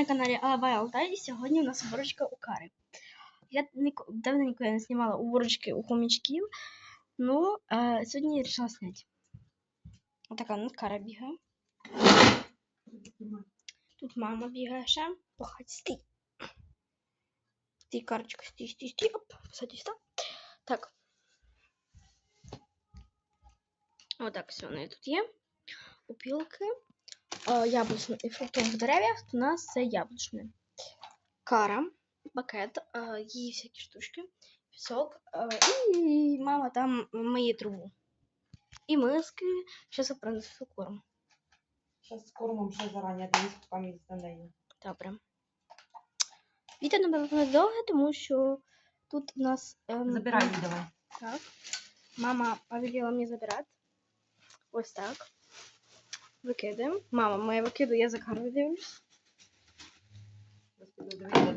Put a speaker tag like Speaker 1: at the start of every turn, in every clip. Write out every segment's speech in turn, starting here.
Speaker 1: на каналі Алабай Алтай і сьогодні у нас уборочка у Кари. Я давненько я не знімала уборочки у хомячків, ну е, сьогодні я вирішила зняти. Отака у нас Кара бігає. Тут мама бігає ще по хаті стій. Стій, Карочка, стій, стій, стій. Оп, садись так. Так. Отак все у неї тут є. Опілки. Е, яблучне і фруктових дерев'ях у нас це яблучне. Кара, пакет, е, її всякі штучки, пісок. е, І мама там миє трубу. І миски. Зараз я принесу корм.
Speaker 2: Зараз з кормом ще зарані дивись, місць за нею.
Speaker 1: Добре. Відео, напевно, довге, тому що тут у нас. ем,
Speaker 2: Забирай давай.
Speaker 1: Так. Мама повелела мені забирати. Ось так. Викидаємо. Мама моя викидує, я за Карлою дивлюсь.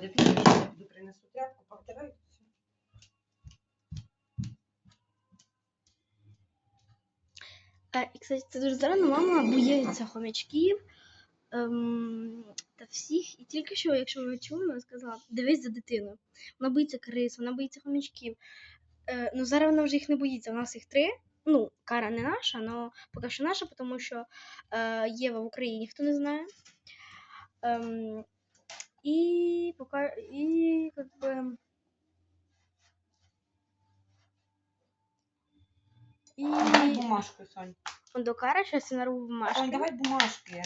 Speaker 2: Де піду, принесу тряпку, повтираю.
Speaker 1: І, кстати, це дуже зарано. Мама боїться хомячків ем, та всіх. І тільки що, якщо ви чули, вона сказала, дивись за дитиною. Вона боїться крис, вона боїться хомячків. Е, ну, зараз вона вже їх не боїться. У нас їх три. Ну, кара не наша, але поки що наша, тому що е, Єва в Україні хто не знає. Ем, і пока, і как бы. І
Speaker 2: Давай бумажку, Сонь.
Speaker 1: до кара, зараз я нарву
Speaker 2: Сонь,
Speaker 1: бумажки.
Speaker 2: давай бумажки.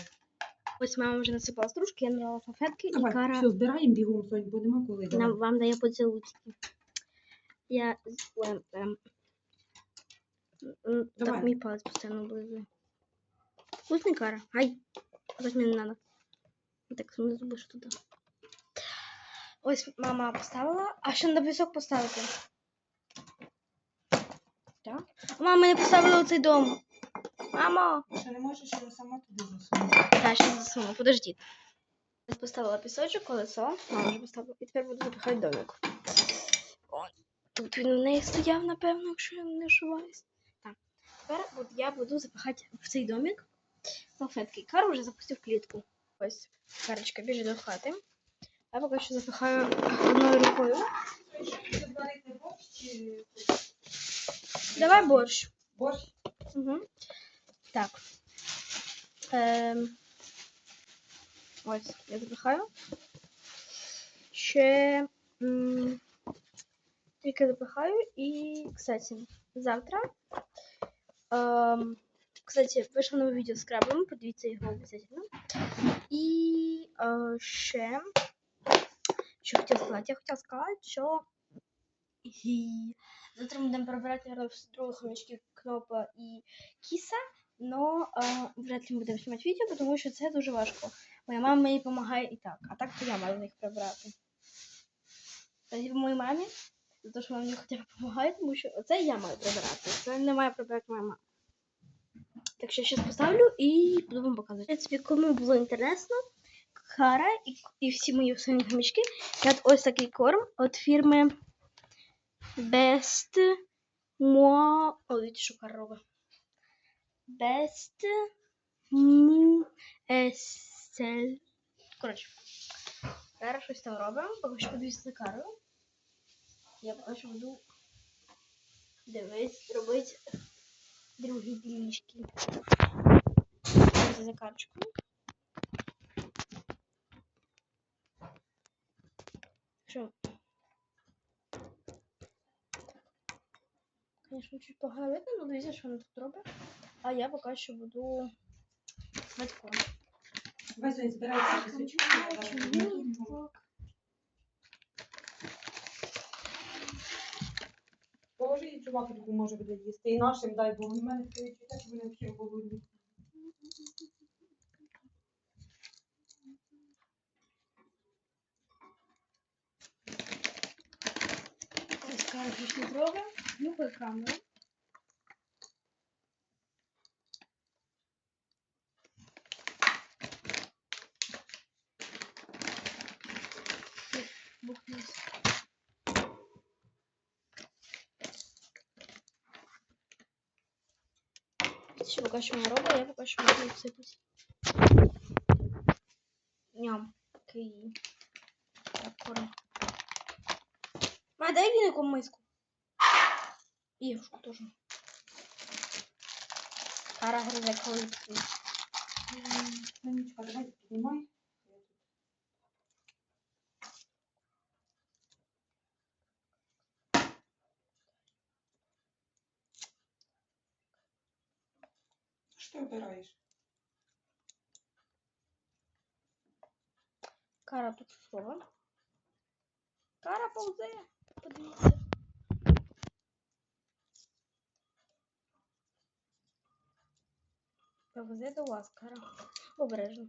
Speaker 1: Ось мама вже насипала стружки, я нарвала салфетки, і
Speaker 2: Давай,
Speaker 1: кара
Speaker 2: все, збираємо бігом, Сонь, бо нема коли. давай.
Speaker 1: нам, вам дає поцілуйки. Я з- ем, м,
Speaker 2: Давай.
Speaker 1: Так, мій палець постійно облизує. Вкусний кара. Ай, мені не надо. Так, не зубиш туди. Ось мама поставила. А що на пісок поставити? Так. Мама не поставила оцей дом. Мамо!
Speaker 2: Що не можеш, я сама туди засуну.
Speaker 1: Так, ще засуну, подождіть. Я поставила пісочок, колесо. Мама вже поставила. І тепер буду запихати домик. О, тут він в неї стояв, напевно, якщо я не ошибаюсь. Так. Тепер от я буду запихати в цей домик салфетки. Кару вже запустив клітку. Ось карочка біжить до хати. Я поки що запихаю одною рукою. Давай борщ.
Speaker 2: Борщ?
Speaker 1: Угу. Так. Ем. Ось, я запихаю. Ще м, тільки запихаю і, кстати, завтра. Ем, кстати, вийшло нове відео з крабом, подивіться його обов'язково. І е, ще, що хотіла сказати? Я хотіла сказати, що і завтра ми будемо перебирати наверное, в других хомячків Кнопа і Кіса, но е, вряд ли ми будемо знімати відео, тому що це дуже важко. Моя мама мені допомагає і так, а так то я маю їх прибрати. Спасибо моїй мамі за те, що вона мені хоча б допомагає, тому що оце я маю прибирати. Це не має прибирати моя мама. Так що я зараз поставлю і буду вам показувати. В принципі, кому було інтересно, Кара і, і всі мої останні хомячки, я от ось такий корм від фірми Best Moi... Ой, видите, що робить. Best Mu. Коротше, Кара щось там робить, поки що подивіться за Карою. Я що буду дивись, робити другі ділішки. Це за карочкою. Що? Звісно, чуть погано видно, але дивіться, що вона тут робить. А я поки що буду батьком.
Speaker 2: Давай, Сонь, вафельку, може буде їсти. І нашим дай, бо в мене відчуття, що вони всі голодні.
Speaker 1: Кара пішли нюхай камеру. Бухнусь. Ще поки що не робить, я поки що можу відсипати. Ням. такий. прапор. Ма, дай вінику миску. Ігрушку теж. Кара гризе калитку.
Speaker 2: Танечка, давай піднімай. Що ти обираєш?
Speaker 1: Кара тут що? Кара повзе. Подивіться. Повзе до вас, кара. Обережно.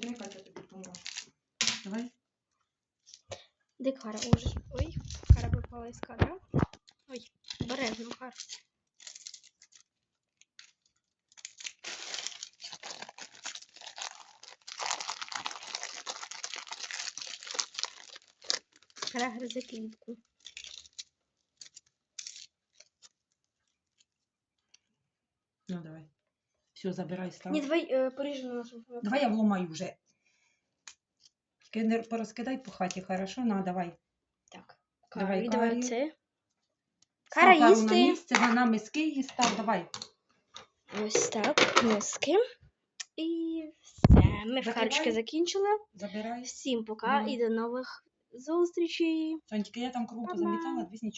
Speaker 2: Давай, Катя, тобі помогу. Давай.
Speaker 1: Де кара? Ой, ой, кара випала із кадра. Ой, обережно, кара. Кара гризе клітку.
Speaker 2: Ну, давай. Все, забирай, став.
Speaker 1: Ні, давай е, поріжемо нашу.
Speaker 2: Давай я вломаю вже. Тільки не порозкидай по хаті, хорошо? На, давай.
Speaker 1: Так.
Speaker 2: Давай,
Speaker 1: давай
Speaker 2: Карі.
Speaker 1: це.
Speaker 2: Став
Speaker 1: Кара
Speaker 2: на
Speaker 1: їсти.
Speaker 2: місце, вона миски її став, давай.
Speaker 1: Ось так, миски. І все. Ми в
Speaker 2: Закривай.
Speaker 1: закінчили.
Speaker 2: Забирай.
Speaker 1: Всім пока
Speaker 2: Мгм.
Speaker 1: і до нових зустрічей.
Speaker 2: Сонечка, я там кругу
Speaker 1: Па-па.
Speaker 2: позамітала, дивись, нічого